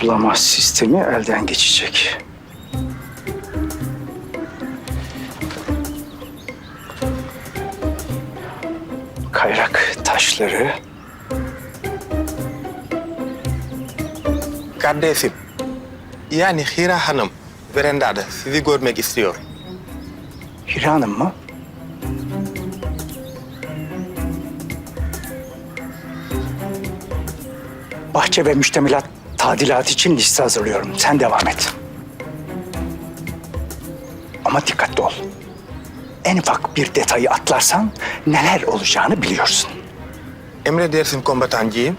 sulama sistemi elden geçecek. Kayrak taşları Kardeşim, yani Hira Hanım verandada sizi görmek istiyor. Hira Hanım mı? Bahçe ve müştemilat tadilat için liste hazırlıyorum. Sen devam et. Ama dikkatli ol. En ufak bir detayı atlarsan neler olacağını biliyorsun. Emredersin kombatancıyım.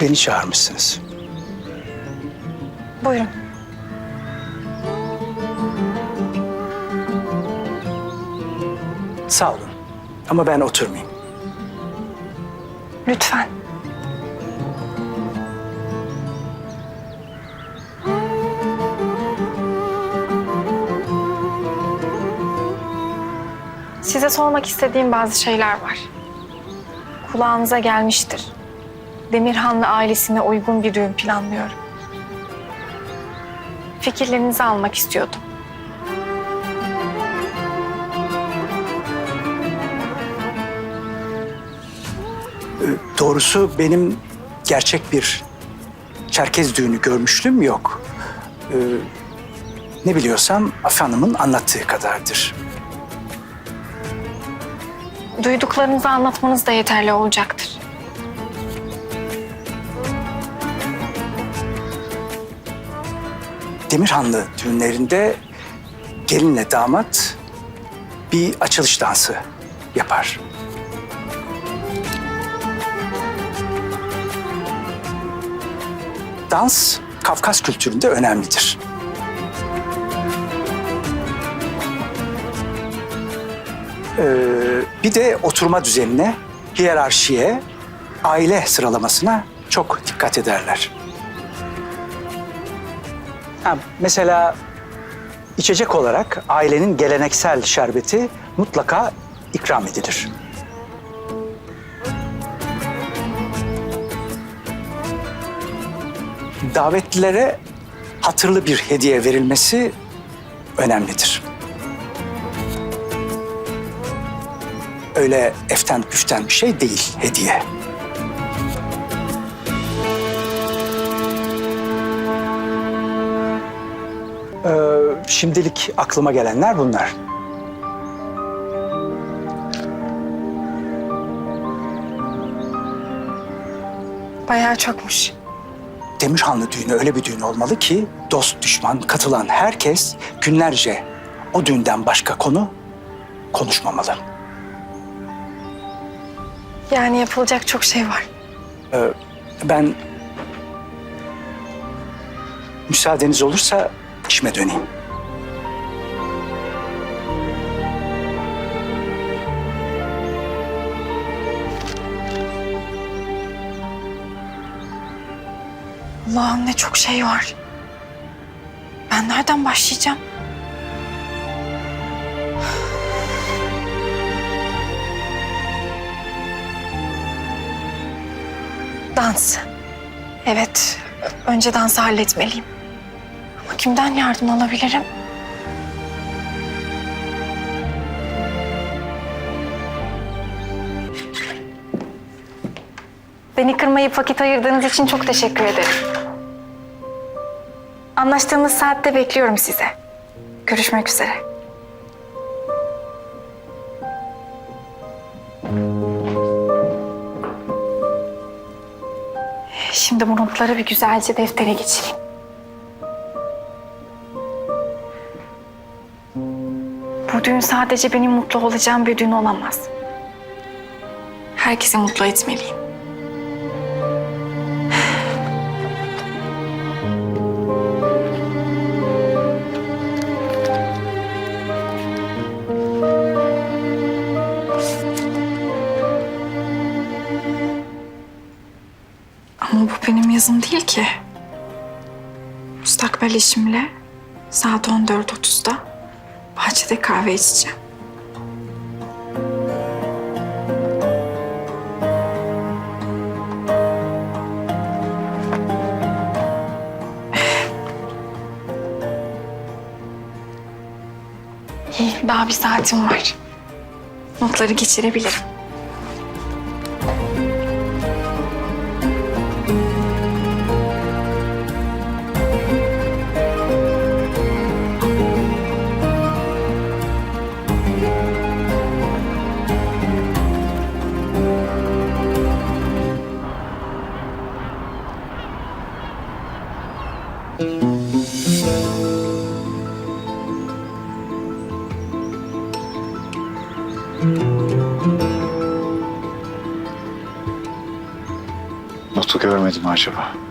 Beni çağırmışsınız. Buyurun. Sağ olun. Ama ben oturmayayım. Lütfen. Size sormak istediğim bazı şeyler var. Kulağınıza gelmiştir. Demirhanlı ailesine uygun bir düğün planlıyorum. Fikirlerinizi almak istiyordum. Doğrusu benim gerçek bir Çerkez düğünü görmüşlüğüm yok. Ee, ne biliyorsam Afe Hanım'ın anlattığı kadardır. Duyduklarınızı anlatmanız da yeterli olacaktır. Demirhanlı düğünlerinde gelinle damat bir açılış dansı yapar. Dans Kafkas kültüründe önemlidir. Ee, bir de oturma düzenine, hiyerarşiye, aile sıralamasına çok dikkat ederler. Ha, mesela içecek olarak ailenin geleneksel şerbeti mutlaka ikram edilir. Davetlilere hatırlı bir hediye verilmesi önemlidir. Öyle eften püften bir şey değil hediye. Şimdilik aklıma gelenler bunlar. Bayağı çokmuş. Demirhanlı düğünü öyle bir düğün olmalı ki dost düşman katılan herkes günlerce o düğünden başka konu konuşmamalı. Yani yapılacak çok şey var. Ee, ben müsaadeniz olursa işime döneyim. Allah'ım ne çok şey var. Ben nereden başlayacağım? Dans. Evet, önce dansı halletmeliyim. Ama kimden yardım alabilirim? Beni kırmayıp vakit ayırdığınız için çok teşekkür ederim. Anlaştığımız saatte bekliyorum size. Görüşmek üzere. Şimdi bu notları bir güzelce deftere geçireyim. Bu düğün sadece benim mutlu olacağım bir düğün olamaz. Herkesi mutlu etmeliyim. Yazım değil ki. Müstakbel eşimle saat 14.30'da bahçede kahve içeceğim. İyi, daha bir saatim var. Notları geçirebilirim. Görmedim acaba?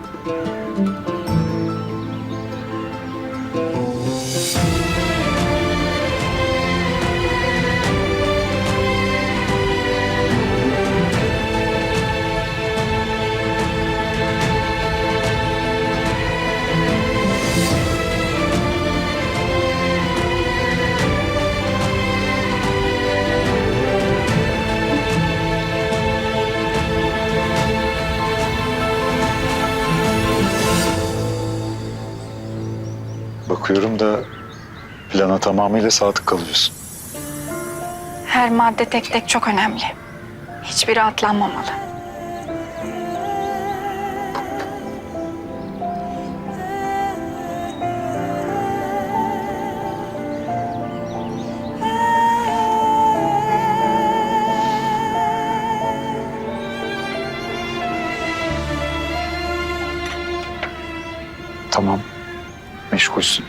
Bakıyorum da plana tamamıyla sadık kalıyorsun. Her madde tek tek çok önemli. Hiçbiri atlanmamalı. Tamam, meşgulsün.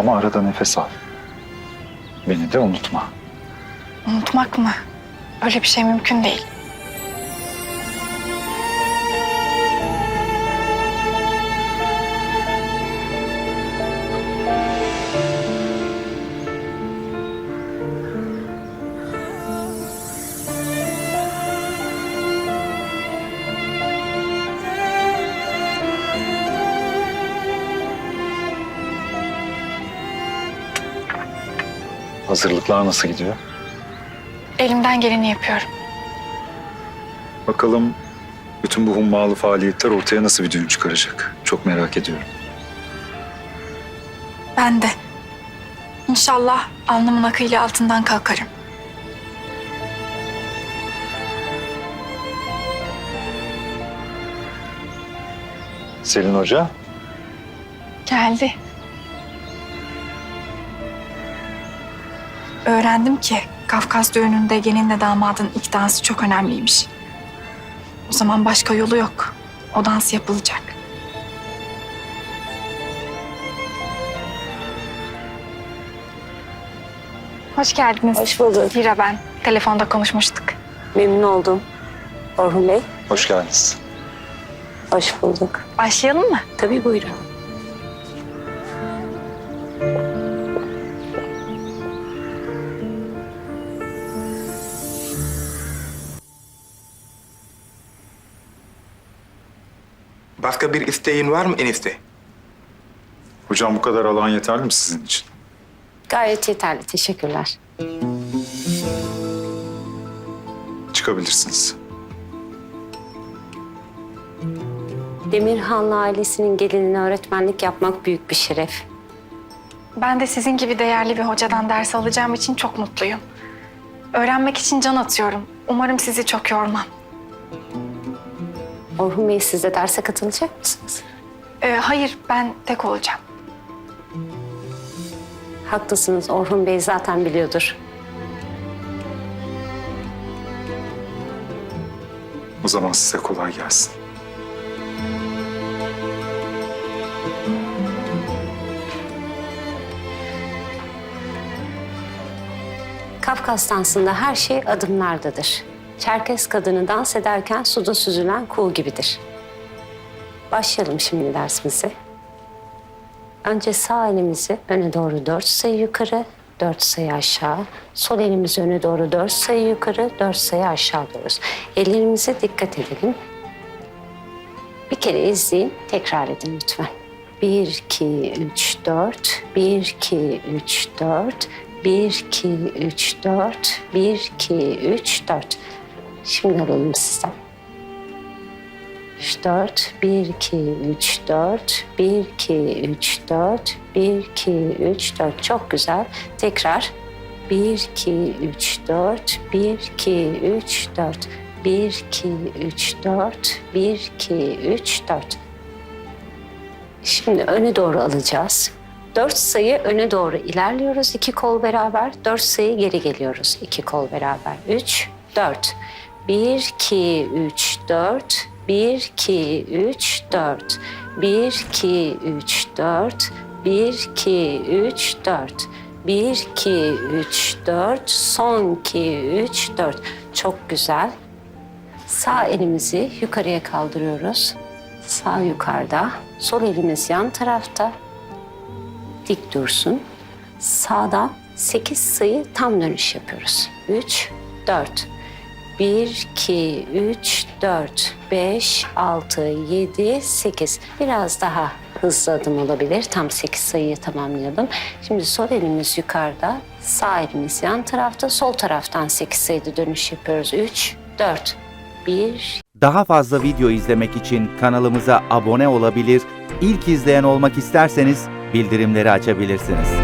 Ama arada nefes al. Beni de unutma. Unutmak mı? Öyle bir şey mümkün değil. Hazırlıklar nasıl gidiyor? Elimden geleni yapıyorum. Bakalım bütün bu hummalı faaliyetler ortaya nasıl bir düğün çıkaracak? Çok merak ediyorum. Ben de. İnşallah alnımın akıyla altından kalkarım. Selin Hoca, Geldi. Öğrendim ki Kafkas düğününde gelinle damadın ilk dansı çok önemliymiş. O zaman başka yolu yok. O dans yapılacak. Hoş geldiniz. Hoş bulduk. Hira ben. Telefonda konuşmuştuk. Memnun oldum. Orhun Bey, hoş geldiniz. hoş bulduk. Başlayalım mı? Tabii buyurun. Başka bir isteğin var mı enişte? Hocam bu kadar alan yeterli mi sizin için? Gayet yeterli, teşekkürler. Çıkabilirsiniz. Demirhanlı ailesinin gelinine öğretmenlik yapmak büyük bir şeref. Ben de sizin gibi değerli bir hocadan ders alacağım için çok mutluyum. Öğrenmek için can atıyorum. Umarım sizi çok yormam. Orhun Bey siz de derse katılacak mısınız? Ee, hayır, ben tek olacağım. Haklısınız, Orhun Bey zaten biliyordur. O zaman size kolay gelsin. Kafkas dansında her şey adımlardadır. Çerkes kadını dans ederken suda süzülen kuğu gibidir. Başlayalım şimdi dersimize. Önce sağ elimizi öne doğru dört sayı yukarı, dört sayı aşağı. Sol elimizi öne doğru dört sayı yukarı, dört sayı aşağı alıyoruz. Ellerimize dikkat edelim. Bir kere izleyin, tekrar edin lütfen. 1, 2, 3, 4, 1, 2, 3, 4, 1, 2, 3, 4, 1, 2, 3, 4. Şimdi alalım sizden. 3, 4, 1, 2, 3, 4, 1, 2, 3, 4, 1, 2, 3, 4. Çok güzel. Tekrar. 1, 2, 3, 4, 1, 2, 3, 4, 1, 2, 3, 4, 1, 2, 3, 4. Şimdi öne doğru alacağız. Dört sayı öne doğru ilerliyoruz. iki kol beraber. Dört sayı geri geliyoruz. iki kol beraber. Üç, dört. Bir, iki, üç, dört. Bir, iki, üç, dört. Bir, iki, üç, dört. Bir, iki, üç, dört. Bir, iki, üç, dört. Son iki, üç, dört. Çok güzel. Sağ elimizi yukarıya kaldırıyoruz. Sağ yukarıda. Sol elimiz yan tarafta. Dik dursun. Sağdan 8 sayı tam dönüş yapıyoruz. 3, 4. 1, 2, 3, 4, 5, 6, 7, 8. Biraz daha hızlı adım olabilir. Tam 8 sayıyı tamamlayalım. Şimdi sol elimiz yukarıda, sağ elimiz yan tarafta, sol taraftan 8 sayıda dönüş yapıyoruz. 3, 4, 1, Daha fazla video izlemek için kanalımıza abone olabilir, ilk izleyen olmak isterseniz bildirimleri açabilirsiniz.